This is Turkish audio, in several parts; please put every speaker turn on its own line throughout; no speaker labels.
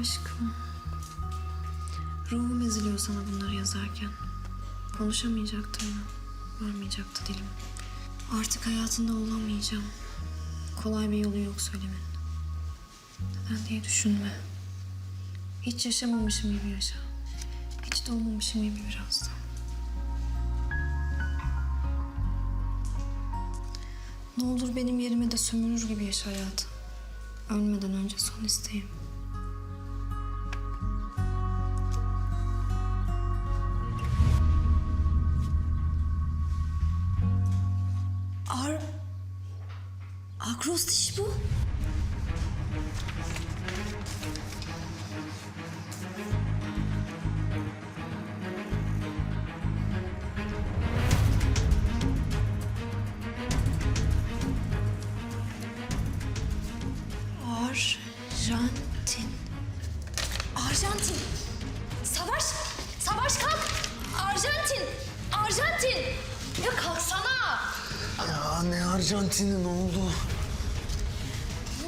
Aşkım. Ruhum eziliyor sana bunları yazarken. Konuşamayacaktım ya. Varmayacaktı dilim. Artık hayatında olamayacağım. Kolay bir yolu yok söylemenin. Neden diye düşünme. Hiç yaşamamışım gibi yaşa. Hiç doğmamışım gibi biraz da. Ne olur benim yerime de sömürür gibi yaşa hayatı. Ölmeden önce son isteğim. Ar... Akrostiş bu.
Ya
ne Arjantin'in oldu?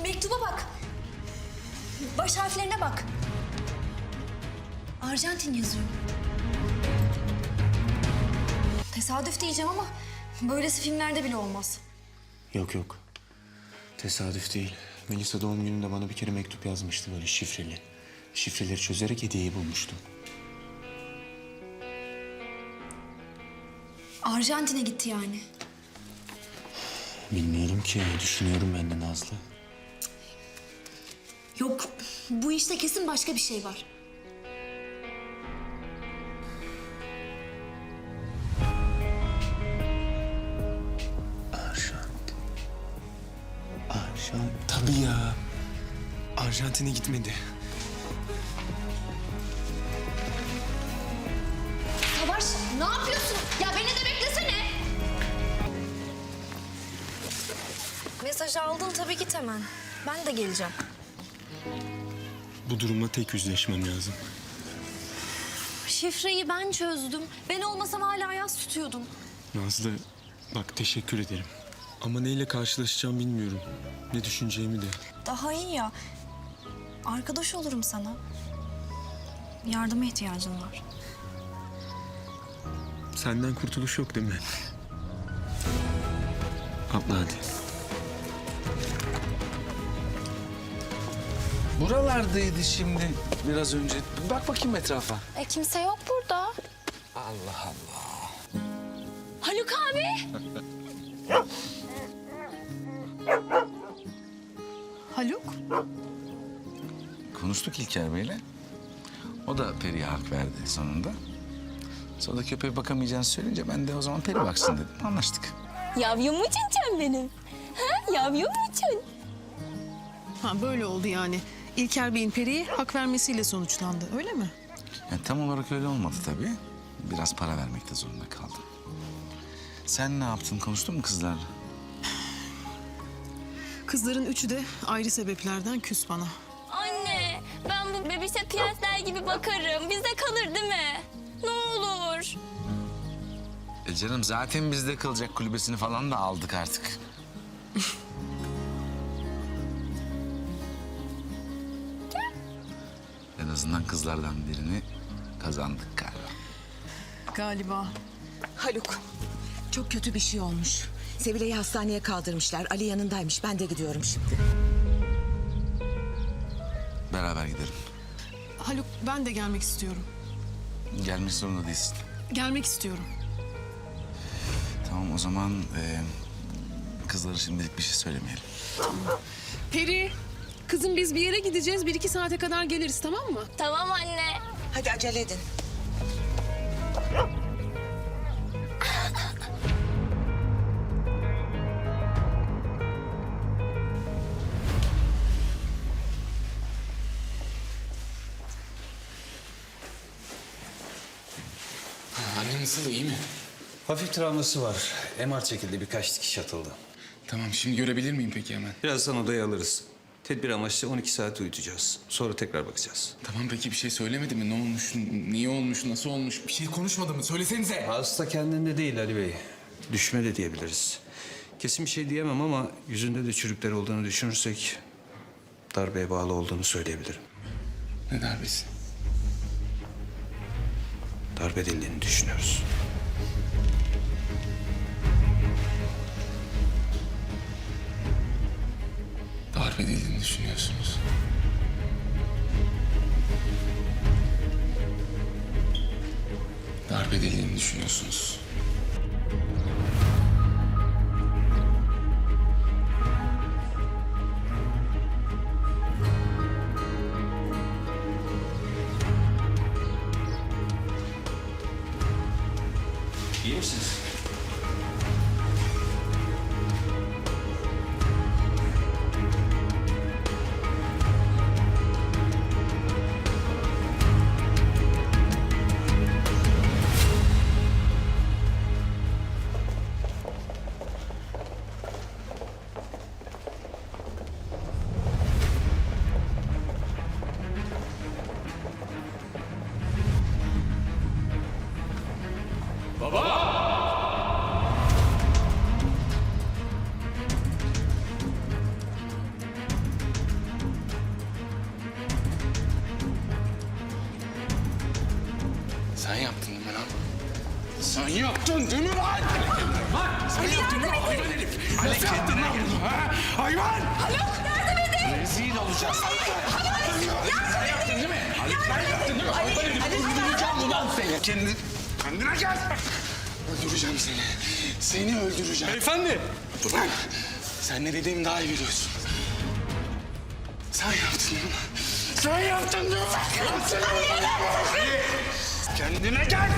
Mektuba bak. Baş harflerine bak. Arjantin yazıyor. Tesadüf diyeceğim ama böylesi filmlerde bile olmaz.
Yok yok. Tesadüf değil. Melisa doğum gününde bana bir kere mektup yazmıştı böyle şifreli. Şifreleri çözerek hediyeyi bulmuştum.
Arjantin'e gitti yani.
Bilmiyorum ki. Düşünüyorum ben de Nazlı.
Yok bu işte kesin başka bir şey var.
Arjantin. Arjant... Tabii ya. Arjantin'e gitmedi.
Savaş ne yapıyorsun? Ya beni de
Mesajı aldın tabii git hemen. Ben de geleceğim.
Bu durumla tek yüzleşmem lazım.
Şifreyi ben çözdüm. Ben olmasam hala yaz tutuyordum.
Nazlı bak teşekkür ederim. Ama neyle karşılaşacağım bilmiyorum. Ne düşüneceğimi de.
Daha iyi ya. Arkadaş olurum sana. Yardıma ihtiyacın var.
Senden kurtuluş yok değil mi? Atla hadi.
Buralardaydı şimdi biraz önce. Bak bakayım etrafa.
E kimse yok burada.
Allah Allah.
Haluk abi.
Haluk?
Konuştuk İlker Bey'le. O da Peri'ye hak verdi sonunda. Sonra köpeğe bakamayacağını söyleyince ben de o zaman Peri baksın dedim. Anlaştık.
Yavrum musun sen benim? Ha? Yavrum musun?
Ha böyle oldu yani. İlker Bey'in Peri'ye hak vermesiyle sonuçlandı öyle mi?
Yani tam olarak öyle olmadı tabii. Biraz para vermekte zorunda kaldım. Sen ne yaptın? Konuştun mu kızlarla?
Kızların üçü de ayrı sebeplerden küs bana.
Anne ben bu bebişe prensler gibi bakarım. Bizde kalır değil mi? Ne olur.
E canım zaten bizde kalacak kulübesini falan da aldık artık. En azından kızlardan birini kazandık galiba.
Galiba.
Haluk, çok kötü bir şey olmuş. Sevilay'ı hastaneye kaldırmışlar. Ali yanındaymış. Ben de gidiyorum şimdi.
Beraber gidelim.
Haluk ben de gelmek istiyorum.
Gelmek zorunda değilsin.
Gelmek istiyorum.
Tamam o zaman e, kızlara şimdilik bir şey söylemeyelim.
Peri, kızım biz bir yere gideceğiz. Bir iki saate kadar geliriz tamam mı?
Tamam anne.
Hadi acele edin.
Anne nasıl iyi mi?
Hafif travması var. MR çekildi, birkaç dikiş atıldı.
Tamam şimdi görebilir miyim peki hemen?
Birazdan odaya alırız. Tedbir amaçlı 12 saat uyutacağız. Sonra tekrar bakacağız.
Tamam peki bir şey söylemedi mi? Ne olmuş, niye olmuş, nasıl olmuş? Bir şey konuşmadı mı? Söylesenize.
Hasta kendinde değil Ali Bey. Düşme de diyebiliriz. Kesin bir şey diyemem ama yüzünde de çürükler olduğunu düşünürsek... ...darbeye bağlı olduğunu söyleyebilirim.
Ne darbesi?
Darp edildiğini düşünüyoruz.
Darp edildiğini düşünüyorsunuz. Darp edildiğini düşünüyorsunuz.
İyi misiniz?
Yaptın değil mi lan? Lan sen yaptın değil mi hayvan herif? Nasıl yaptın lan bunu ha? Hayvan! Haluk yardım edin! Rezil olacağız. Sen yaptın değil mi? Haluk sen yaptın değil mi? Hayvan herif öldüreceğim ulan seni. Kendine, kendine gel. Öldüreceğim seni. Seni öldüreceğim. Beyefendi. Dur lan. Sen ne dediğimi daha iyi biliyorsun. Sen yaptın değil mi? Sen yaptın değil mi? Kendine gel.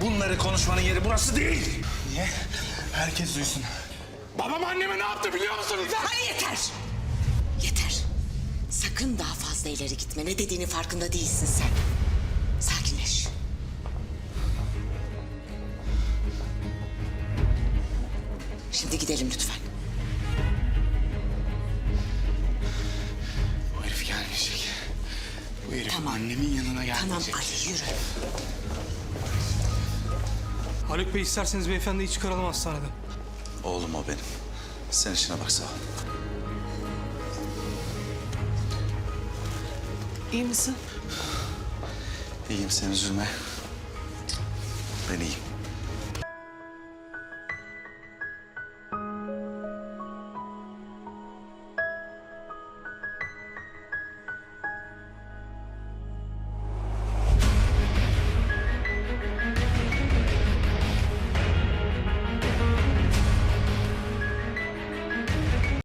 Bunları konuşmanın yeri burası değil.
Niye? Herkes duysun. Babam anneme ne yaptı biliyor musunuz?
Ay yeter. Yeter. Sakın daha fazla ileri gitme. Ne dediğinin farkında değilsin sen. Sakinleş. Şimdi gidelim lütfen.
Bu herif gelmeyecek. Bu herif
Tamam.
annemin yanına
Tamam
gelmeyecek.
Ali yürü.
Haluk Bey isterseniz beyefendiyi çıkaralım hastaneden.
Oğlum o benim. Sen işine bak sağ ol.
İyi misin?
İyiyim sen üzülme. Ben iyiyim.